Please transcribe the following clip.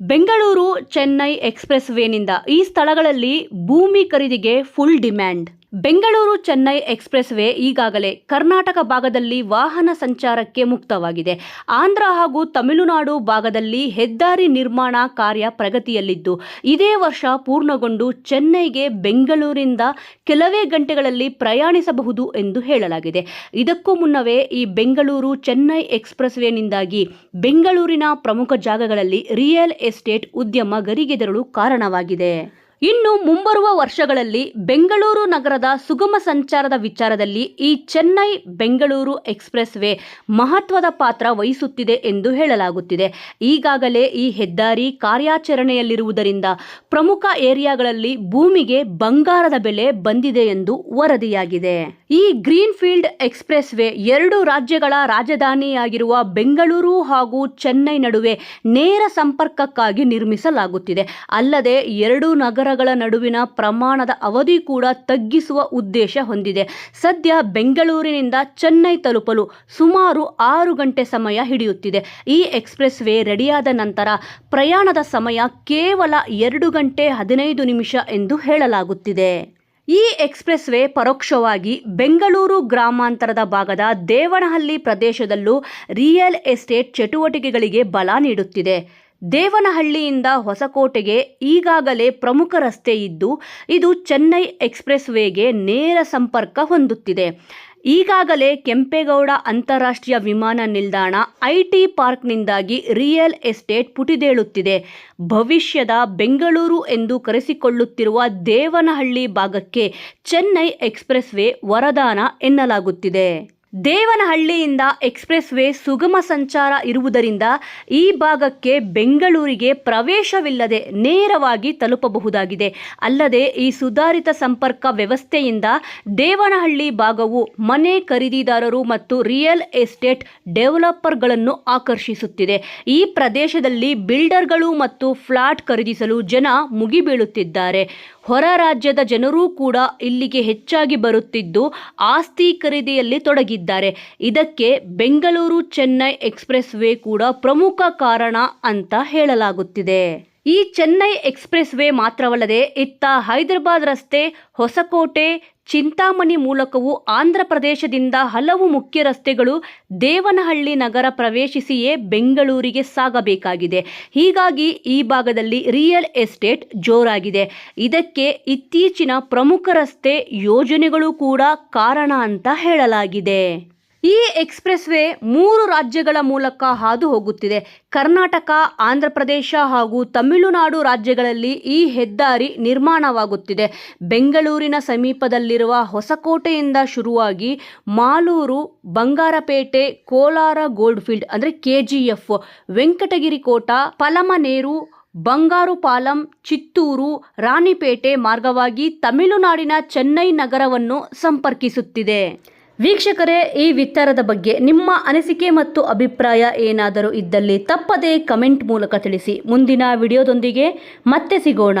Bengaluru Chennai express ವೇನಿಂದ ಈ ಸ್ಥಳಗಳಲ್ಲಿ ಭೂಮಿ ಖರೀದಿಗೆ full demand Bengaluru Chennai expressway ಈಗಾಗಲೇ ಕರ್ನಾಟಕ ಭಾಗದಲ್ಲಿ ವಾಹನ ಸಂಚಾರಕ್ಕೆ ಮುಕ್ತವಾಗಿದೆ. ಆಂಧ್ರ ಹಾಗೂ ತಮಿಳುನಾಡು ಭಾಗದಲ್ಲಿ ಹೆದ್ದಾರಿ ನಿರ್ಮಾಣ ಕಾರ್ಯ ಪ್ರಗತಿಯಲ್ಲಿದ್ದು, ಇದೇ ವರ್ಷ ಪೂರ್ಣಗೊಂಡು ಚೆನ್ನೈಗೆ ಬೆಂಗಳೂರಿಂದ ಕೆಲವೇ ಗಂಟೆಗಳಲ್ಲಿ ಪ್ರಯಾಣಿಸಬಹುದು ಎಂದು ಹೇಳಲಾಗಿದೆ. ಇದಕ್ಕೂ ಮುನ್ನವೇ ಈ ಬೆಂಗಳೂರು ಚೆನ್ನೈ ಎಕ್ಸ್ಪ್ರೆಸ್ ವೇನಿಂದಾಗಿ ಬೆಂಗಳೂರಿನ ಪ್ರಮುಖ ಜಾಗಗಳಲ್ಲಿ ರಿಯಲ್ ಎಸ್ಟೇಟ್ ಉದ್ಯಮ ಗರಿಗೆದರಲು ಕಾರಣವಾಗಿದೆ. ಇನ್ನು ಮುಂಬರುವ ವರ್ಷಗಳಲ್ಲಿ ಬೆಂಗಳೂರು ನಗರದ ಸುಗಮ ಸಂಚಾರದ ವಿಚಾರದಲ್ಲಿ ಈ ಚೆನ್ನೈ ಬೆಂಗಳೂರು ಎಕ್ಸ್ಪ್ರೆಸ್ ವೇ ಮಹತ್ವದ ಪಾತ್ರ ವಹಿಸುತ್ತಿದೆ ಎಂದು ಹೇಳಲಾಗುತ್ತಿದೆ. ಈಗಾಗಲೇ ಈ ಹೆದ್ದಾರಿ ಕಾರ್ಯಾಚರಣೆಯಲ್ಲಿರುವುದರಿಂದ ಪ್ರಮುಖ ಏರಿಯಾಗಳಲ್ಲಿ ಭೂಮಿಗೆ ಬಂಗಾರದ ಬೆಲೆ ಬಂದಿದೆ ಎಂದು ವರದಿಯಾಗಿದೆ. ಈ ಗ್ರೀನ್ಫೀಲ್ಡ್ ಎಕ್ಸ್ಪ್ರೆಸ್ ವೇ ಎರಡು ರಾಜ್ಯಗಳ ರಾಜಧಾನಿಯಾಗಿರುವ ಬೆಂಗಳೂರು ಹಾಗೂ ಚೆನ್ನೈ ನಡುವೆ ನೇರ ಸಂಪರ್ಕಕ್ಕಾಗಿ ನಿರ್ಮಿಸಲಾಗುತ್ತಿದೆ. ಅಲ್ಲದೆ ಎರಡು ನಗರಗಳ ನಡುವಿನ ಪ್ರಮಾಣದ ಅವಧಿ ಕೂಡ ತಗ್ಗಿಸುವ ಉದ್ದೇಶ ಹೊಂದಿದೆ. ಸದ್ಯ ಬೆಂಗಳೂರಿನಿಂದ ಚೆನ್ನೈ ತಲುಪಲು ಸುಮಾರು ಆರು ಗಂಟೆ ಸಮಯ ಹಿಡಿಯುತ್ತಿದೆ. ಈ ಎಕ್ಸ್ಪ್ರೆಸ್ ವೇ ರೆಡಿಯಾದ ನಂತರ ಪ್ರಯಾಣದ ಸಮಯ ಕೇವಲ ಎರಡು ಗಂಟೆ ಹದಿನೈದು ನಿಮಿಷ ಎಂದು ಹೇಳಲಾಗುತ್ತಿದೆ. ಈ ಎಕ್ಸ್ಪ್ರೆಸ್ ವೇ ಪರೋಕ್ಷವಾಗಿ ಬೆಂಗಳೂರು ಗ್ರಾಮಾಂತರದ ಭಾಗದ ದೇವನಹಳ್ಳಿ ಪ್ರದೇಶದಲ್ಲೂ ರಿಯಲ್ ಎಸ್ಟೇಟ್ ಚಟುವಟಿಕೆಗಳಿಗೆ ಬಲ ನೀಡುತ್ತಿದೆ. ದೇವನಹಳ್ಳಿಯಿಂದ ಹೊಸಕೋಟೆಗೆ ಈಗಾಗಲೇ ಪ್ರಮುಖ ರಸ್ತೆ ಇದ್ದು, ಇದು ಚೆನ್ನೈ ಎಕ್ಸ್ಪ್ರೆಸ್ ವೇಗೆ ನೇರ ಸಂಪರ್ಕ ಹೊಂದುತ್ತಿದೆ. ಈಗಾಗಲೇ ಕೆಂಪೇಗೌಡ ಅಂತಾರಾಷ್ಟ್ರೀಯ ವಿಮಾನ ನಿಲ್ದಾಣ ಐಟಿ ಪಾರ್ಕ್ನಿಂದಾಗಿ ರಿಯಲ್ ಎಸ್ಟೇಟ್ ಪುಟಿದೇಳುತ್ತಿದೆ. ಭವಿಷ್ಯದ ಬೆಂಗಳೂರು ಎಂದು ಕರೆಸಿಕೊಳ್ಳುತ್ತಿರುವ ದೇವನಹಳ್ಳಿ ಭಾಗಕ್ಕೆ ಚೆನ್ನೈ ಎಕ್ಸ್ಪ್ರೆಸ್ ವೇ ವರದಾನ ಎನ್ನಲಾಗುತ್ತಿದೆ. ದೇವನಹಳ್ಳಿಯಿಂದ ಎಕ್ಸ್ಪ್ರೆಸ್ ವೇ ಸುಗಮ ಸಂಚಾರ ಇರುವುದರಿಂದ ಈ ಭಾಗಕ್ಕೆ ಬೆಂಗಳೂರಿಗೆ ಪ್ರವೇಶವಿಲ್ಲದೆ ನೇರವಾಗಿ ತಲುಪಬಹುದಾಗಿದೆ. ಅಲ್ಲದೆ ಈ ಸುಧಾರಿತ ಸಂಪರ್ಕ ವ್ಯವಸ್ಥೆಯಿಂದ ದೇವನಹಳ್ಳಿ ಭಾಗವು ಮನೆ ಖರೀದಿದಾರರು ಮತ್ತು ರಿಯಲ್ ಎಸ್ಟೇಟ್ ಡೆವಲಪರ್ಗಳನ್ನು ಆಕರ್ಷಿಸುತ್ತಿದೆ. ಈ ಪ್ರದೇಶದಲ್ಲಿ ಬಿಲ್ಡರ್ಗಳು ಮತ್ತು ಫ್ಲಾಟ್ ಖರೀದಿಸಲು ಜನ ಮುಗಿಬೀಳುತ್ತಿದ್ದಾರೆ. ಹೊರ ರಾಜ್ಯದ ಜನರೂ ಕೂಡ ಇಲ್ಲಿಗೆ ಹೆಚ್ಚಾಗಿ ಬರುತ್ತಿದ್ದು ಆಸ್ತಿ ಖರೀದಿಯಲ್ಲಿ ತೊಡಗಿದ್ದಾರೆ. ಇದಕ್ಕೆ ಬೆಂಗಳೂರು ಚೆನ್ನೈ ಎಕ್ಸ್ಪ್ರೆಸ್ ವೇ ಕೂಡ ಪ್ರಮುಖ ಕಾರಣ ಅಂತ ಹೇಳಲಾಗುತ್ತಿದೆ. ಈ ಚೆನ್ನೈ ಎಕ್ಸ್ಪ್ರೆಸ್ ವೇ ಮಾತ್ರವಲ್ಲದೆ ಇತ್ತ ಹೈದರಾಬಾದ್ ರಸ್ತೆ, ಹೊಸಕೋಟೆ, ಚಿಂತಾಮಣಿ ಮೂಲಕವೂ ಆಂಧ್ರ ಪ್ರದೇಶದಿಂದ ಹಲವು ಮುಖ್ಯ ರಸ್ತೆಗಳು ದೇವನಹಳ್ಳಿ ನಗರ ಪ್ರವೇಶಿಸಿಯೇ ಬೆಂಗಳೂರಿಗೆ ಸಾಗಬೇಕಾಗಿದೆ. ಹೀಗಾಗಿ ಈ ಭಾಗದಲ್ಲಿ ರಿಯಲ್ ಎಸ್ಟೇಟ್ ಜೋರಾಗಿದೆ. ಇದಕ್ಕೆ ಇತ್ತೀಚಿನ ಪ್ರಮುಖ ರಸ್ತೆ ಯೋಜನೆಗಳು ಕೂಡ ಕಾರಣ ಅಂತ ಹೇಳಲಾಗಿದೆ. ಈ ಎಕ್ಸ್ಪ್ರೆಸ್ ವೇ ಮೂರು ರಾಜ್ಯಗಳ ಮೂಲಕ ಹಾದು ಹೋಗುತ್ತಿದೆ. ಕರ್ನಾಟಕ, ಆಂಧ್ರ ಪ್ರದೇಶ ಹಾಗೂ ತಮಿಳುನಾಡು ರಾಜ್ಯಗಳಲ್ಲಿ ಈ ಹೆದ್ದಾರಿ ನಿರ್ಮಾಣವಾಗುತ್ತಿದೆ. ಬೆಂಗಳೂರಿನ ಸಮೀಪದಲ್ಲಿರುವ ಹೊಸಕೋಟೆಯಿಂದ ಶುರುವಾಗಿ ಮಾಲೂರು, ಬಂಗಾರಪೇಟೆ, ಕೋಲಾರ ಗೋಲ್ಡ್ಫೀಲ್ಡ್ ಅಂದರೆ K G F Venkatagiri Kota, Palamaner, Bangarupalem, Chittoor, Ranipet ಮಾರ್ಗವಾಗಿ ತಮಿಳುನಾಡಿನ ಚೆನ್ನೈ ನಗರವನ್ನು ಸಂಪರ್ಕಿಸುತ್ತಿದೆ. ವೀಕ್ಷಕರೇ, ಈ ವಿಚಾರದ ಬಗ್ಗೆ ನಿಮ್ಮ ಅನಿಸಿಕೆ ಮತ್ತು ಅಭಿಪ್ರಾಯ ಏನಾದರೂ ಇದ್ದಲ್ಲಿ ತಪ್ಪದೇ ಕಮೆಂಟ್ ಮೂಲಕ ತಿಳಿಸಿ. ಮುಂದಿನ ವಿಡಿಯೋದೊಂದಿಗೆ ಮತ್ತೆ ಸಿಗೋಣ.